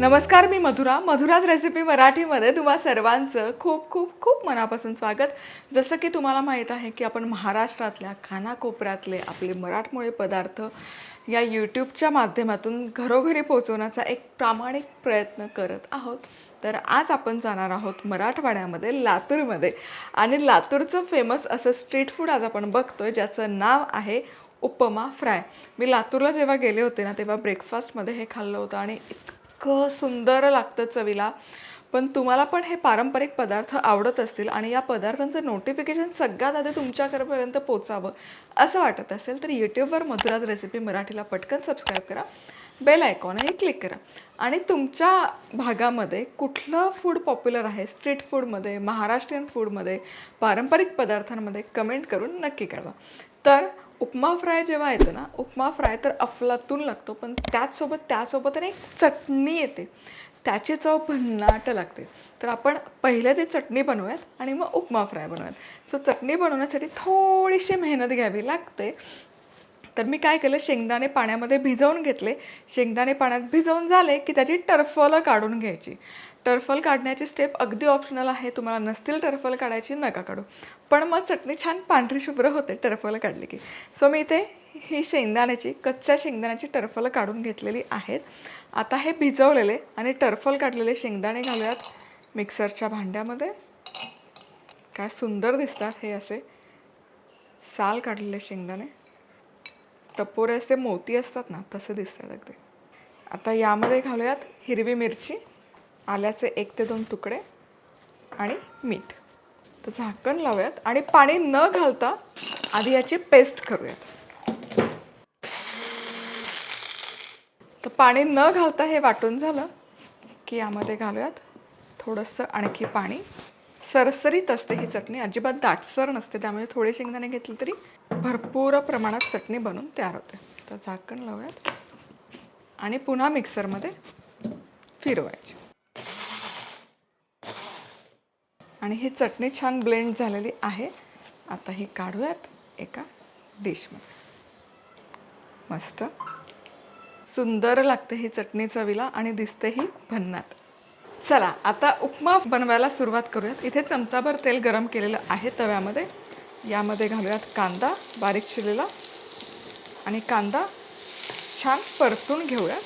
नमस्कार मी मधुरा. मधुराज रेसिपी मराठीमध्ये तुम्हा सर्वांचं खूप खूप खूप मनापासून स्वागत. जसं की तुम्हाला माहीत आहे की आपण महाराष्ट्रातल्या खानाकोपऱ्यातले आपले मराठमोळे पदार्थ या यूट्यूबच्या माध्यमातून घरोघरी पोहोचवण्याचा एक प्रामाणिक प्रयत्न करत आहोत. तर आज आपण जाणार आहोत मराठवाड्यामध्ये लातूरमध्ये. आणि लातूरचं फेमस असं स्ट्रीट फूड आज आपण बघतोय ज्याचं नाव आहे उपमा फ्राय. मी लातूरला जेव्हा गेले होते ना तेव्हा ब्रेकफास्टमध्ये हे खाल्लं होतं आणि इतकं सुंदर लागतं चवीला. पण तुम्हाला पण हे पारंपरिक पदार्थ आवडत असतील आणि या पदार्थांचं नोटिफिकेशन सगळ्यात आधी तुमच्याकडेपर्यंत पोचावं असं वाटत असेल तर यूट्यूबवर मधुराज रेसिपी मराठीला पटकन सबस्क्राईब करा. बेल आयकॉनही क्लिक करा. आणि तुमच्या भागामध्ये कुठलं फूड पॉप्युलर आहे? स्ट्रीट फूडमध्ये महाराष्ट्रीयन फूडमध्ये पारंपरिक पदार्थांमध्ये कमेंट करून नक्की कळवा. तर उपमा फ्राय जेव्हा येतं ना उपमा फ्राय तर अफलातून लागतो पण त्याचसोबत त्यासोबत आणि एक चटणी येते. त्याची चव भन्नाट लागते. तर आपण पहिले ते चटणी बनवूयात आणि मग उपमा फ्राय बनवूयात. सो चटणी बनवण्यासाठी थोडीशी मेहनत घ्यावी लागते. तर मी काय केलं शेंगदाणे पाण्यामध्ये भिजवून घेतले. शेंगदाणे पाण्यात भिजवून झाले की त्याची टरफलं काढून घ्यायची. टरफल काढण्याची स्टेप अगदी ऑप्शनल आहे. तुम्हाला नसतील टरफल काढायची नका काढू. पण मग चटणी छान पांढरी शुभ्र होते टरफल काढली की. सो मी इथे ही शेंगदाण्याची कच्च्या शेंगदाण्याची टर्फल काढून घेतलेली आहेत. आता हे भिजवलेले आणि टरफल काढलेले शेंगदाणे घालूयात मिक्सरच्या भांड्यामध्ये. काय सुंदर दिसतात हे असे. साल काढलेले शेंगदाणे. टपोरे असे मोती असतात ना तसे दिसतात अगदी. आता यामध्ये घालूयात हिरवी मिरची. आल्याचे एक ते दोन तुकडे आणि मीठ. तर झाकण लावूयात आणि पाणी न घालता आधी याची पेस्ट करूयात. तर पाणी न घालता हे वाटून झालं की यामध्ये घालूयात थोडंसं आणखी पाणी. सरसरीत असते ही चटणी अजिबात दाटसर नसते त्यामुळे थोडे शेंगदाणे घेतले तरी भरपूर प्रमाणात चटणी बनून तयार होते. तर झाकण लावूयात आणि पुन्हा मिक्सरमध्ये फिरवायची. आणि ही चटणी छान ब्लेंड झालेली आहे. आता ही काढूयात एका डिशमध्ये. मस्त. सुंदर लागते ही चटणी चवीला आणि दिसतेही भन्नाट. चला आता उपमा बनवायला सुरुवात करूयात. इथे चमचाभर तेल गरम केलेलं आहे तव्यामध्ये. यामध्ये घालूयात कांदा बारीक चिरलेला. आणि कांदा छान परतून घेऊयात.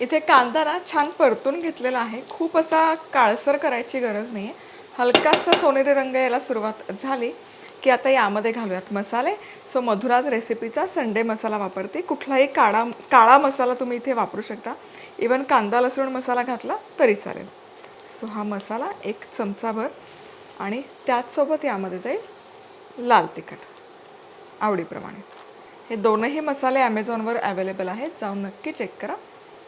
इथे कांदा ना छान परतून घेतलेला आहे. खूप असा काळसर करायची गरज नाही आहे हलकासा सोनेरी रंग यायला सुरुवात झाली की आता यामध्ये घालूयात मसाले. सो मधुराज रेसिपीचा संडे मसाला वापरते. कुठलाही काळा काळा मसाला तुम्ही इथे वापरू शकता. इवन कांदा लसूण मसाला घातला तरी चालेल. सो हा मसाला एक चमचाभर आणि त्याचसोबत यामध्ये जाईल लाल तिखट. आवडीप्रमाणे. हे दोनही मसाले ॲमेझॉनवर अवेलेबल आहेत. जाऊन नक्की चेक करा.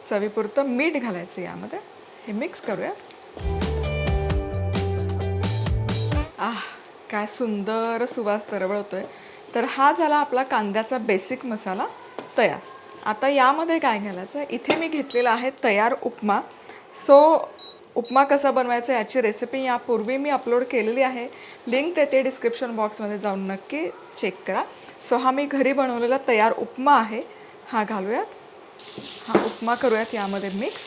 चवीपुरतं मीठ घालायचं यामध्ये. हे मिक्स करूया आह काय सुंदर सुवास दरवळतोय तर हा झाला आपला कांद्याचा बेसिक मसाला तयार. आता यामध्ये काय घालायचं? इथे मी घेतलेला आहे तयार उपमा. सो उपमा कसा बनवायचा याची रेसिपी यापूर्वी मी अपलोड केलेली आहे. लिंक देते डिस्क्रिप्शन बॉक्समध्ये जाऊन नक्की चेक करा. सो हा मी घरी बनवलेला तयार उपमा आहे. हा घालूयात. हा उपमा करूयात यामध्ये मिक्स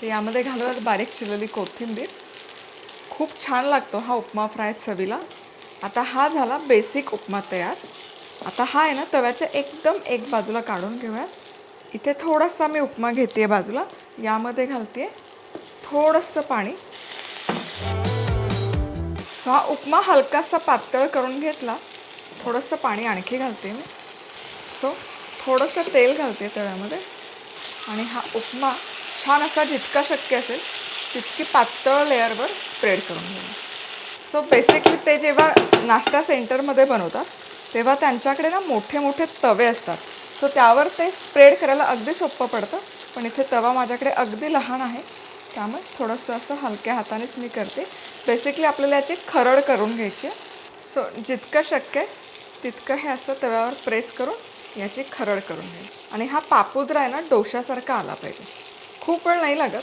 तर यामध्ये घालूयात बारीक चिरलेली कोथिंबीर. खूप छान लागतो हा उपमा फ्राय चवीला. आता हा झाला बेसिक उपमा तयार. आता हा आहे ना तव्याच्या एकदम एक बाजूला काढून घेऊयात. इथे थोडासा मी उपमा घेते बाजूला. यामध्ये घालते थोडंसं पाणी. हा उपमा हलकासा पातळ करून घेतला. थोडंसं पाणी आणखी घालते मी. सो थोडंसं तेल घालते तव्यामध्ये. आणि हा उपमा छान असा जितका शक्य असेल तितकी पातळ लेअरवर स्प्रेड करून घेऊ सो बेसिकली ते जेव्हा नाश्ता सेंटरमध्ये बनवतात तेव्हा त्यांच्याकडे ना मोठे मोठे तवे असतात. सो त्यावर ते स्प्रेड करायला अगदी सोपं पडतं पण इथे तवा माझ्याकडे अगदी लहान आहे. त्यामुळे थोडंसं असं हलक्या हातानेच मी करते. बेसिकली आपल्याला याची खरड करून घ्यायची. आहे सो जितकं शक्य आहे तितकं हे असं तव्यावर प्रेस करून याची खरड करून घ्यायची आणि हा पापुद्रा आहे ना डोशासारखा आला पाहिजे. खूप वेळ नाही लागत.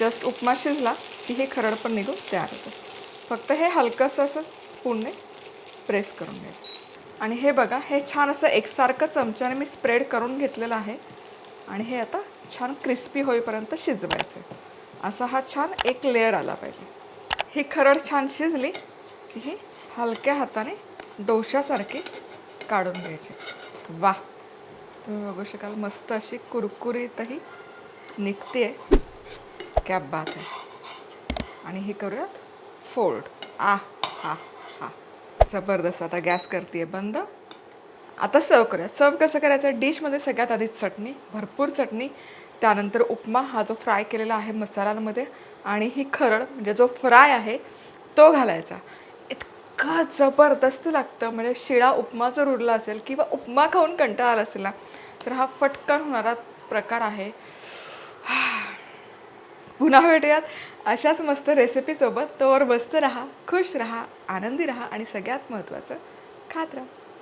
जस्ट उपमा शिजला की हे खरड पण निघून तयार होतं. फक्त हे हलकंसं असं स्पूनने प्रेस करून घ्यायचं आणि हे बघा हे छान असं एकसारखं चमच्याने मी स्प्रेड करून घेतलेलं आहे. आणि हे आता छान क्रिस्पी होईपर्यंत शिजवायचं असा हा छान एक लेअर आला पाहिजे. ही खरड छान शिजली की ही हलक्या हाताने डोशासारखे काढून घ्यायचे. वा तुम्ही बघू शकाल मस्त अशी कुरकुरीतही निघते क्या बात आहे. आणि हे करूयात फोल्ड. आ हा हा. जबरदस्त आता गॅस करते बंद. आता सर्व करूया सर्व कसं करायचं? डिशमध्ये सगळ्यात आधी चटणी भरपूर चटणी. त्यानंतर उपमा हा जो फ्राय केलेला आहे मसाल्यांमध्ये. आणि ही खरड म्हणजे जो फ्राय आहे तो घालायचा. इतका जबरदस्त लागतं. म्हणजे शिळा उपमा जर उरला असेल किंवा उपमा खाऊन कंटाळा आला असेल ना तर हा फटकन होणारा प्रकार आहे. पुन्हा भेटूयात. अशाच मस्त रेसिपीसोबत तोवर बसतं राहा खुश राहा आनंदी राहा आणि सगळ्यात महत्त्वाचं खात राहा.